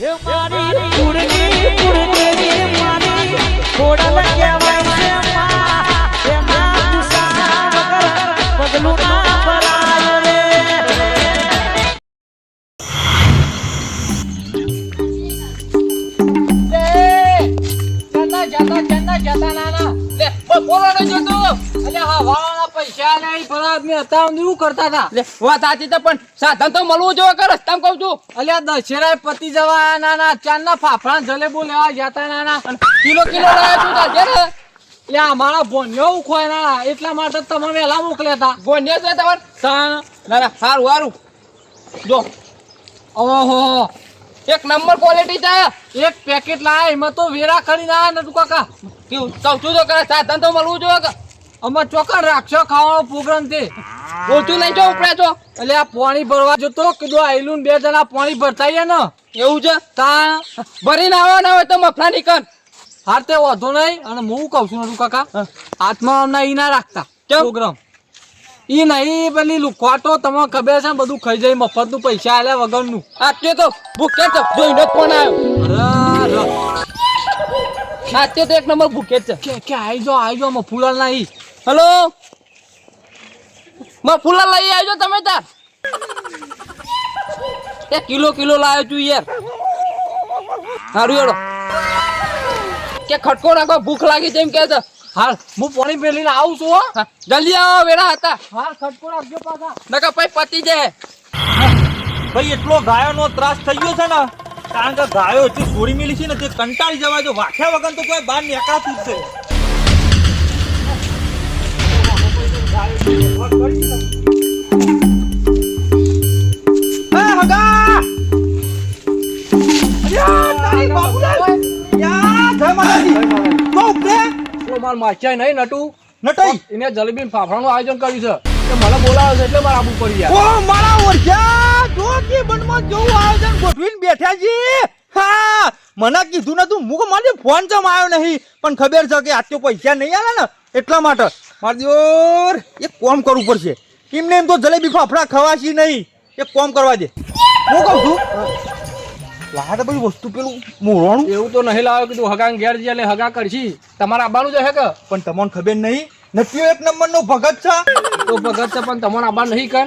એ મારી કુળની કુળદેવી મારી. જતા નાના. બોલો ને જોતો. અલ્યા હા વાળાના પૈસા નહીં ભલા મેં હતા એવું કરતા હતા? વાત સાચી તો પણ સાધન તો મળવું જોઈએ કે રસ્તામાં કહું છું. અલ્યા દશેરા પતિ જવા નાના ચાંદના ફાફડા જલેબો લેવા જતા નાના. કિલો કિલો લાવ્યો છું તાજે ને એટલે અમારા ભોન્યો ઉખોય ના એટલા માટે તમે વહેલા મોકલ્યા હતા ગોન્યો છે તમારે? ના ના સારું સારું જો. ઓહો. એક નંબર ક્વોલિટી છે. એક પેકેટ લાયા એમાં તો વેરા ખરી ના નતું કાકા. કેવું છું તો કરે સાધન તો મળવું જોઈએ કે અમે ચોકન રાખશો ખાવાનો પ્રોગ્રામ છે ઓછું લઈ જો ઉપડે છો એટલે આ પાણી ભરવા જતો કીધું આયલું ને બે જણા પાણી ભરતા ને. એવું છે? તા. ભરીને આવવાના હોય તો મફલા નીકળ. હાર તે વાંધો નહીં અને હું કહું છું નતું કાકા? હાથમાં અમને ઈ ના રાખતા? પ્રોગ્રામ ઈ નહીં પેલી લુખવાટો તમને ખબર છે બધું ખાઈ જાય મફતનું પૈસા આલ્યા વગરનું. આજે તો ભૂખે છે જોઈને ફોન આવ્યો આજે તો એક નંબર ભૂખે છે. કે કે આઈ જો આઈ જો મફુલાલ નહીં. હલો? મફુલા લઈ આવજો તમે તાર એ કિલો કિલો લાવ્યો છું યાર. સારું એડો કે ખટકો નાખો ભૂખ લાગી છે એમ કે છે. હાલ હું પોણી પેલીને આવું છું હો. જલ્દી આવો વેરા હતા. હાલ ખટકો રાખજો પાછા. નકા ભાઈ પતી જાય. ભાઈ એટલો ગાયોનો ત્રાસ થઈ ગયો છે ને કારણ કે ગાયો એટલી છોડી મેલી છે ને તે કંટાળી જવાય જો. વાખ્યા વગર તો કોઈ બહાર નીકળાતું જ છે. માર માચ્યા નહીં નટુ. નટાઈ! એને જલેબી ફાફડાનું આયોજન કર્યું છે. કે મને બોલાવે છે એટલે મારે આબુ પડી જાય. ઓ મારા ઓરછા જો કે બનમાં જેવું આયોજન ગોઠવીને બેઠા છી હા મને કીધું નતું મુક મારે ફોન જમ આવ્યો નહીં. પણ ખબર છે કે આટલો પૈસા નહીં આવે ને એટલા માટે. મારે જોર એક કોમ કરવું પડશે. એમને એમ તો જલેબી ફાફડા ખવાશી નહીં. એક કોમ કરવા દે. હું કહું છું લાડ બધી વસ્તુ પેલું મોરવાનું? એવું તો નહીં લાવ્યો કીધું હગા ઘેર જઈએ એટલે હગા કરશી. તમારે આવવાનું જ હે કે? પણ તમને ખબર નહીં નથી એક નંબરનો ભગત છે. તો ભગત છે પણ તમને આવવાનું નહીં કર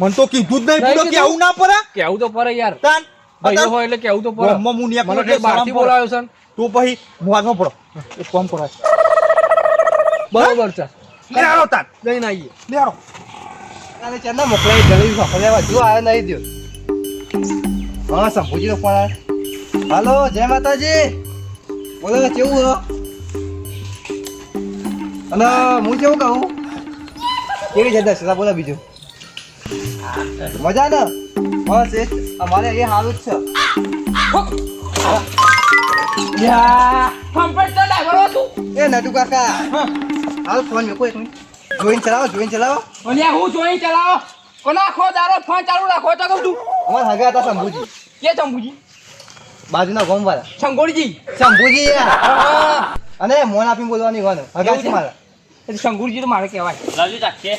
મને તો કીધું જ નહીં કે આવું ના પડે કેવું તો પડે યાર. તાન ભાઈઓ હોય એટલે કેવું તો પડે ગામમાં હું નિયા મને બહારથી બોલાવ્યો છે? તું પછી મોહામાં પડો. એક કામ કરો બરોબર છે. લે આવો તાન. જઈને આવીએ. લે આવો. અને ચંદા મોકલાઈ જલેબી ફફડ્યા જો આવ્યો નહીં દ્યો હા સંભુજી નો ફોન હાલો જય માતાજી. બોલો કેવું હો? અને હું કેવું કહું? કેવી છે દશરા બોલો બીજું. મજા ને બસ એ અમારે એ સારું જ છે. એ નટુ કાકા. હાલ ફોન મૂકો એક મિનિટ. જોઈને ચલાવો જોઈને ચલાવો. અને હું જોઈને ચલાવો. કોના ખો દારો ફોન ચાલુ રાખો તો કહું છું. અમારા હગા હતા શંભુજી કે શંભુજી બાજુના ગોમ વાળા. શંગોળજી શંભુજી અને મોન આપીને બોલવાની વાનું હગા છે? મારા. એ શંગુરજી તો મારે કહેવાય. લાવજી ચાખીએ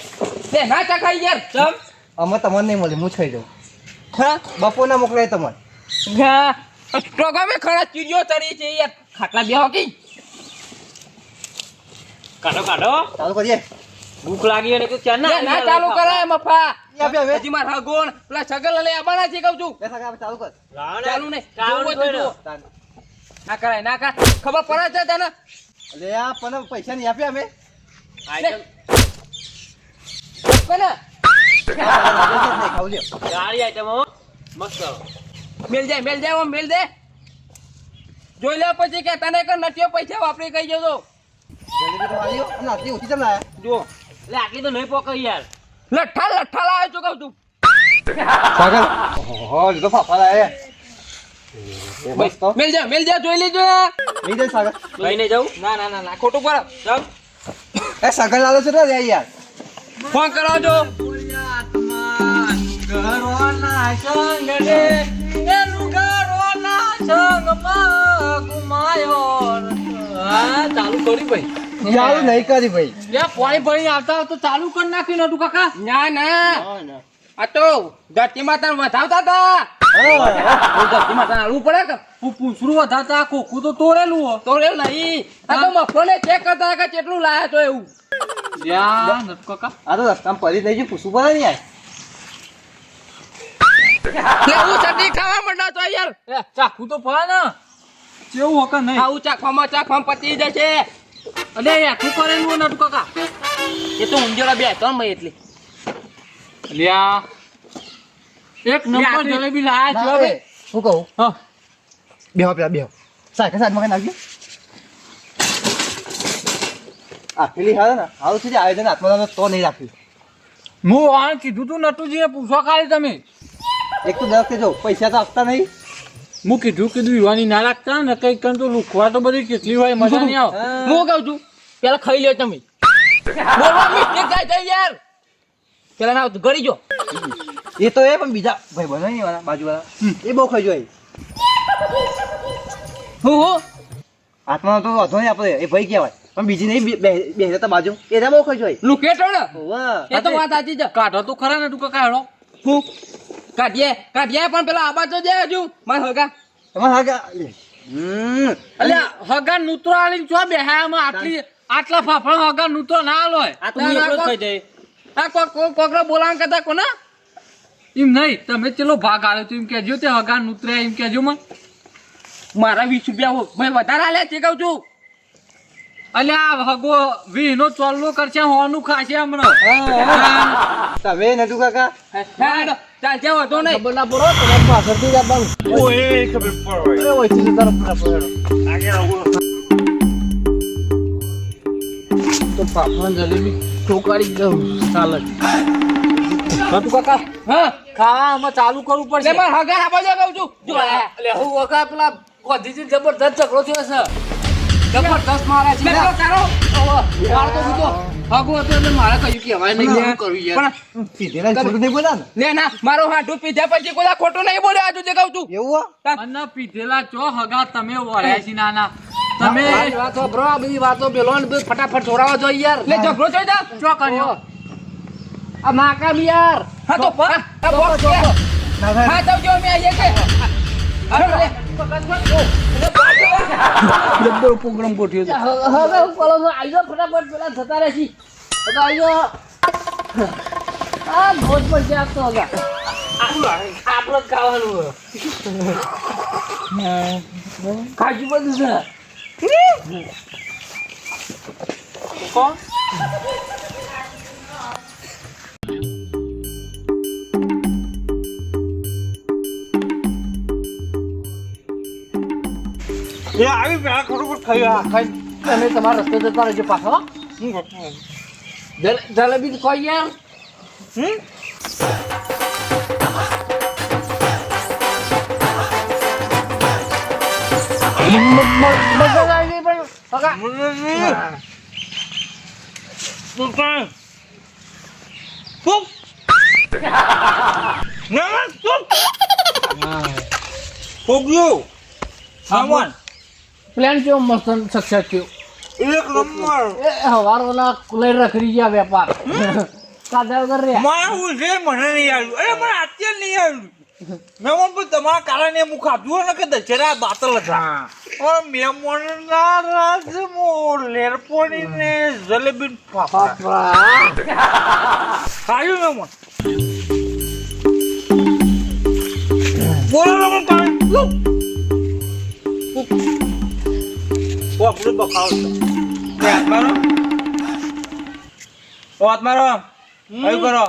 લે ના ચાખાય યાર ચમ. અમે તમને નહીં મળે હું છઈ જાઉં હા? બપોરના મોકલાય તમને. હા. પ્રોગ્રામે ખરા ચીડિયો તરી છે યાર. ખાટલા બે હોકી કાઢો કાઢો. ચાલુ કરીએ. ભૂખ લાગી અને કે ચાલ ના ના ચાલુ કરાય મફા. હજી મારા ગોણ પેલા સગલ લઈ આવવાના છે કહું છું. ચાલુ કર. ચાલુ તો. ના કરાય ના કર ખબર પડે છે તને? અરે આ પણ પૈસા નહીં આપ્યા અમે. મેલ જાય મેલ જાય મેલ દે. જોઈ લે પછી કે તને કે નટિયો પૈસા વાપરી કઈ જજો તો. જો એટલે આટલી તો નહીં પોકાઈ યાર. લઠ્ઠા લઠ્ઠા લાવે છું કહું છું? પાગલ. ઓહો જો ફાફા લાવે તો મેલ જા મેલ જા જોઈ લેજો. નહીં જાય સાગર. લઈ નહીં જાઉં? ના ના ના ના ખોટું પર ચાલ એ સાગર લાલો છે ને રે યાર. ફોન કરાવજો. ઘરોના સંગડે એનું ઘરોના સંગમાં ગુમાયો હા ચાલુ કરી ભાઈ. ચાલુ નહીં કરી ભાઈ. પાણી ભરીને આવતા તો ચાલુ કરી નાખ્યું નતું કાકા. ના ના. આ તો ધરતી માતા વધાવતા હતા. ધરતી માતાને હાલવું પડે કે? પૂછરું વધારતા ખોખું તો તોડેલું હો નહીં. આ તો મફળે ચેક કરતા કે કેટલું લાયા તો એવું. લ્યા કાકા. આ તો રસ્તામાં પડી થઈ ગયું પૂછવું પડે ને યાર. લે ચટણી ખાવા માંડ્યો તો યાર. ચાખું તો પડે ને. કેવું હકે નહીં. આવું ચાખવામાં ચાખવામાં પતી જશે. અલે યાઠું કરેલું નટ કાકા. એ તો ઊંધિયો બે મય એટલી. લ્યા એક નંબર જલેબી લાયા છો ના, હવે. હું કહું? હા. બેહો પેલા બેહો. સાયકલ સાહેબ કઈ નાખજો. આ પેલી હારે ને હારું સુધી આયોજન હાથમાં તો નહીં રાખ્યું. હું આ કીધું તું નટુજીને પૂછવા ખાલી તમે. એક તો દસ કે જો પૈસા તો આપતા નહીં. હું કીધું કીધું યુવાની ના રાખતા ને કઈ કન તો લુખવા તો બધી કેટલી હોય મજા નહીં આવે. હું. કહું છું પેલા ખાઈ લે તમે. બોલવા મિસ્ટેક થાય છે યાર. પેલા ના ગળી જો. એ તો એ પણ બીજા ભાઈ બનો નહીં વાળા બાજુવાળા. એ બહુ ખાઈ જોઈએ હું હું. આત્મા તો વાંધો નહીં આપણે એ ભાઈ કહેવાય. પણ બીજી નહીં બે- બે બાજુ. એના બહુ ખાઈ જોઈએ લુકેટો ને એ તો વાત સાચી છે. કાઢો તો ખરા ને તું કાઢો. હું. કાઢીએ કાઢીએ પણ પેલા આબા તો જાય હજુ. માર હગા. તમાર હગા કે અલ્યા હગા નૂતરો આલી છો બેહામાં આટલી આટલા ફાફડા હગા નૂતરો ના આલોય આ તો એકલો જ જાય. આ કોક કોકરો બોલાણ કરતા કોના એમ નહીં તમે ચેલો ભાગ આવ્યો તો એમ કહેજો તે હગા નૂતર્યા એમ કહેજો માં મારા વીસ રૂપિયા હો. મેં વધારે આલ્યા તે કહું છું. અલ્યા આ હગો વીનો ચોલ્લો કરશે હોનું ખાશે હમણાં. તમે નતું કાકા? ચાલ જ્યાં વાંધો નહીં. ખબર ના પડો તમે પાછળથી જ આવવાનું. ઓય ઓયથી જતા પડો આગે આવો. તો પાપડ જલેબી ઠોકારી દઉં ચાલે નટુ કાકા? હા. ખાવા આમાં ચાલુ કરવું લે પડશે. પણ હગા આપો જો કહું છું. જો લે એટલે હું વગા પેલા ગોધીજી જબરદસ્ત ઝઘડો થયો છે. જબરદસ્ત મારે છે તારો માર તો બીજો હગો હતો એટલે મારે કયું કહેવાય નહીં શું કરવું યાર. પણ સીધેલા છોકરું નહીં બોલ્યા લે ના મારો હાડું પીધા પછી કોઈ ખોટું નહીં બોલ્યો આજુ જે કહું છું. એવું અને પીધેલા ચો હગા તમે વળ્યા છે નાના. તમે વાતો બ્રો આ બધી વાતો પેલો ને ફટાફટ છોડાવો જોઈએ યાર. લે ઝઘડો થઈ જા. ચો કર્યો? આ નાકામ યાર. હા તો થાય. હા તો જો મેં જબ્બર પ્રોગ્રામ ગોઠ્યો છે હવે હું કોલો નો આવ્યો ફટાફટ પેલા થતા રહેશી. હવે આવ્યો આ ભોજ પર છે આપતો હવે. આપણે જ ખાવાનું કાજુ બધું છે. તમે તમારા રસ્તે જતા રહેજો પાછો જલે- જલેબી કોઈ યાર. આવી ગઈ પણ હગા. પ્લાન કેવો મસ્ત સક્સેસ થયો. એક નંબર. એ હવારોના કુલર રખડી ગયા વેપાર. કાદા વગર રહ્યા. મારું છે મને નહીં આવ્યું. અરે મને અત્યારે નહીં આવ્યું. મેમોન પણ તમારા કારણે હું ખાધું ને કે દશેરા બાતલ હતા. પણ મહેમાન ના રાજ મો લેરપોણી ને જલેબી ફાફડા. ખાયું મેમોન બોલો મેમોન તમે લો. ઓ આપણું બખાવ છે. હાથ મારો. ઓ હાથ મારો. આવ્યું કરો.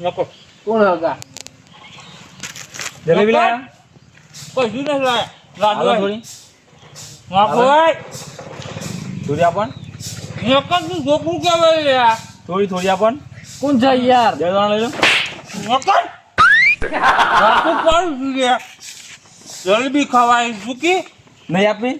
નકો. કોણ હગા? જલેબી લાયા? કશું નથી લાયા? લાડુ થોડી. નાખો થોડી આપણ. એક જ છોકરું કહેવાય યાર થોડી થોડી આપણ. કોણ જાય યાર? બે જણા લઈ લો. નકો. પાડું છું યાર. જલેબી ખવાય સુકી નહીં આપી?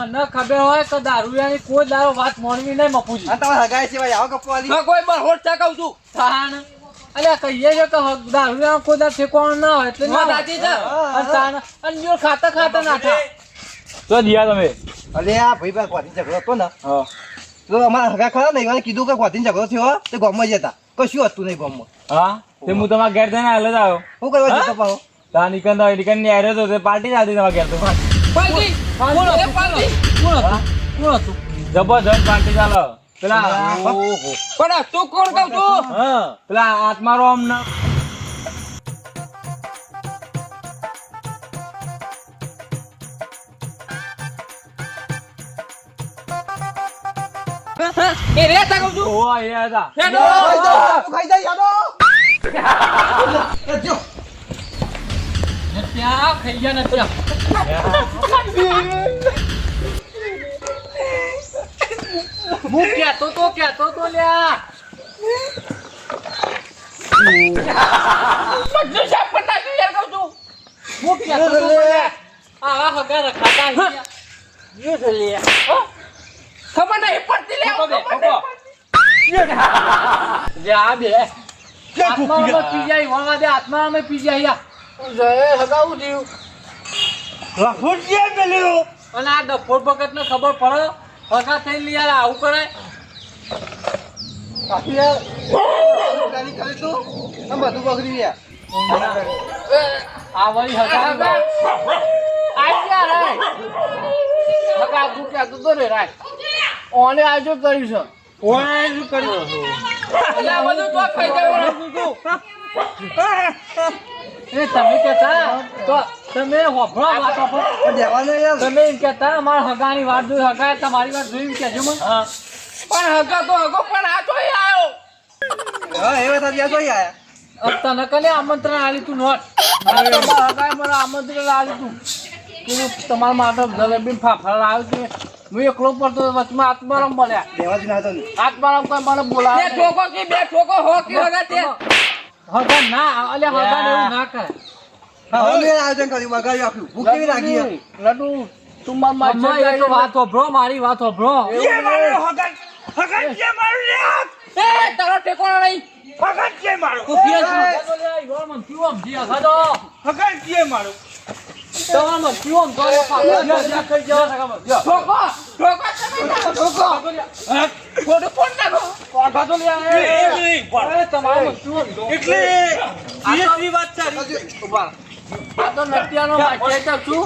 મને ખબર હોય. તો દારૂયાની કોઈ દારો વાત મોનવી નહીં મપુજી તમારે હગાઈ છે ભાઈ આવો કપવાલી મેં કોઈ બરહોટ છે કહું છું. અલ્યા કહીએ છે કે દારૂ ના ખોદા દાર ના હોય એટલે ના સાચી છે. અને જો ખાતા ખાતા ના થાય તો દિયા તમે અરે આ ભાઈ ભાઈ ગોતી ઝઘડો હતો ને તો અમારા હગા ખરા ને એવાને કીધું કે ગોતી ઝઘડો થયો તે ગામમાં જતા. કશું હતું નહીં ગામમાં. હા? તે હું તમારા ઘેર થઈને હાલ જ આવ્યો. શું કરવા જતો પાહો તા નિકંદ નિકંદની આવ્યો તો તે પાર્ટી હતી તમારા ઘેર તો. પાર્ટી? પાર્ટી? કોણ હતું? કોણ હતું? જબરજસ્ત પાર્ટી ચાલો. પેલા પણ તું કોણ કહું છું? પેલા પેલા આત્મારો અમને એ રે તા કહું છું. ઓ એ હતા. હેડો. ખાઈ જાય ત્યાં ખાઈ ગયા ને ત્યાં. હું કહેતો તો કહેતો તો લ્યા. બધું સાફ કરી નાખ્યું યાર કહું છું. હું કહેતો તો લ્યા. આવા હગા રખાતા. યો છે લ્યા ખબર નહીં પડતી લે લે આ બે. આત્મામાં પી જાય વળવા દે આત્મામાં પી જાય જય હગાવું થયું રફુટિયા પેલ્યો અને આ ભગત ને ખબર પડે? હગા થઈ લે યાર આવું કરે? કાકી યાર ગાડી કરી તું? આમ બધું બગડી ગયા. આ વળી હગા. આઈ ગયા રે હકા તું કહેતો તો રે રાય. ઓને આજો કર્યું છે? ઓને આજો કર્યું છે? અલ્યા બધું તો ખાઈ જવાનું એ તમે કહેતા તો તમે હોભળો વાત હોભળો. પણ યાર. તમે એમ કહેતા અમારા હગાની વાત જોઈ તમારી વાત જોઈ કહેજો મને. પણ હગા તો હગો પણ આ તો આવ્યો હા એ વાત હોય આયા. તને કને આમંત્રણ આલી તું નોટ? હગાએ મને આમંત્રણ આલી તું. તમારા માટે જલેબી ફાફડા લાવ્યું છે. હું એકલો પડતો વચમાં આત્મારામ બોલ્યા. દેવાજી ના આત્મારામ કોઈ મને બે બોલાવે ઠોકો કે બે ઠોકો હો કે હગા તે? હગા ના અલ્યા હગા ને એવું ના કરે. હવે મેં આયોજન કર્યું બગાડ્યું આપ્યું. ભૂખ કેવી લાગી? લડુ તું માર માર એક વાત મારી વાત હોભળો જે મારો હગન હગન જે મારો લે એ તારો ઠેકોણો નહીં હગન જે મારો. તું કે છું. મન તું. જી હગા દો હગન જે મારો જાવ ઠોકો ઠોકો તમે ઠોકો નાખો પાછા લે તમાર એટલે seriously વાત સારી આ તો નટિયાનો વાક્ય છું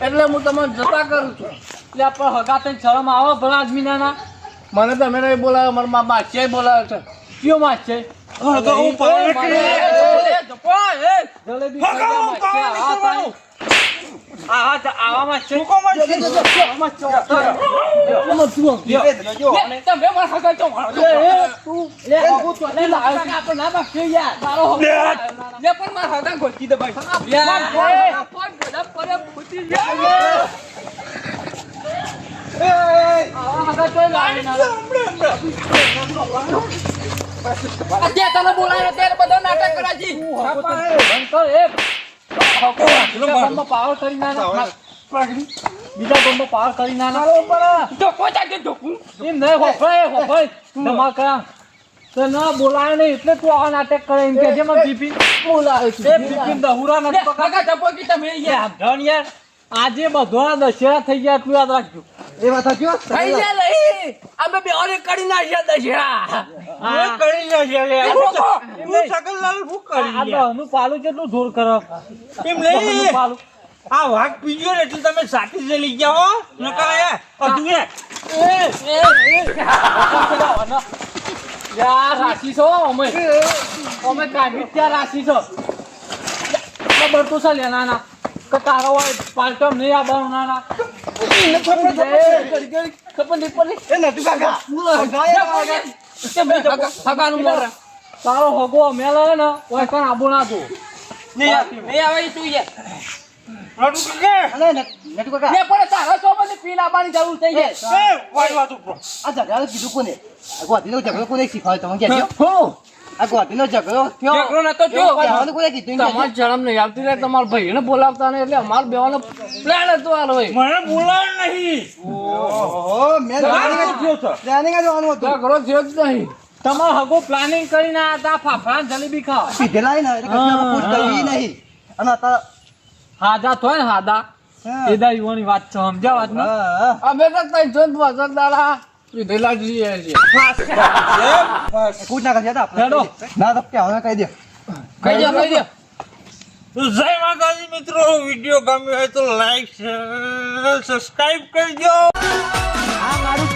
એટલે હું તમને જતા કરું છું એટલે આપણે હગા થઈને શરમ આવો ભલા આદમી ના મને તમે નહીં બોલાવ્યો મારા મા માછીએ બોલાવ્યો છે કયો હું જલેબી આવા આમાં લે, તમે મારા એ, તું. ના યાર. તારો લે. લે પણ મારા હગા ગોતી દે ભાઈ યાર, પણ બધા પડે ફૂટી જાય આવા હગા તોય લાવી ના લાવે. અત્યારે તને ત્યારે બધા નાટક કરે છે તું બંધ કર. પાવર કરી ના. બીજા ગામમાં પાવર કરી ના જાગે એમ નહીં હોફળે. કર્યા. તો ના બોલાય નહીં એટલે તું આવા નાટક કરે એમ કે જેમાં બિપિન બોલાવે છે. એ બિપિન દહુરા નથી લે, હગા તમે એ યાર. આજે બધો આ દશેરા થઈ ગયા તું યાદ રાખજો. એ વાત સાચી હો? થઈ ગયા નહીં અમે બે ઓરે કડી નાખ્યા દશેરા હા. કડી નાખ્યા લે હું સકલ લાલ સકલલાલ હું કરી આ તો હું પાલું કેટલું જોર કરો? એમ દહનું પાલું. આ વાઘ પીજો એટલે તમે સાચી જ લઈ ગયા હો. નકર આયા એ યાર રાશી છો અમે. અમે કાઢી ત્યાં રાશી છો. ખબર તો છે લેના ના. કે તારો હોય પાલટમ નહીં આવવાનું ના ના. નહીં. તારો હગો મેલો કોઈ પણ આબુ ના નહીં આવે. તું યાર રડું કે? અલે ન- નતું કાકા. લે પણ તારા તો મને પી લાવવાની જરૂર થઈ જાય એ વાય વાત ઉપર. આ ઝઘડા કીધું કોને? આ ઝઘડો કોને શીખવાડ્યો? તમે હું. આ ગોતીનો ઝઘડો થયો. ઝઘડો નતો થયો. કહેવાનું કોને કીધું કે તમારે નહીં. આવતી રે તમારા ભાઈને બોલાવતા ને એટલે અમાર બેવાનો પ્લાન હતો આ ભાઈ મને બોલાવ નહીં. ઓહો મેં પ્લાનિંગ જ પ્લાનિંગ જ જોવાનું હતું. ઝઘડો થયો જ નહીં. તમારે હગો પ્લાનિંગ કરીને આ તા ફાફડા ને જલેબી ખાવ. પીધેલા ને એટલે કશું પૂછ કરવી નહીં. અને અત્યારે હાદા થોય ને હાદા. એદા યુવાની વાત છે સમજા વાત ને. અમે તો તઈ જોત કૂદ ના કરી ના તપકે જય માતાજી મિત્રો વીડિયો ગમ્યો હોય તો લાઈક સબસ્ક્રાઇબ કરજો આ મારું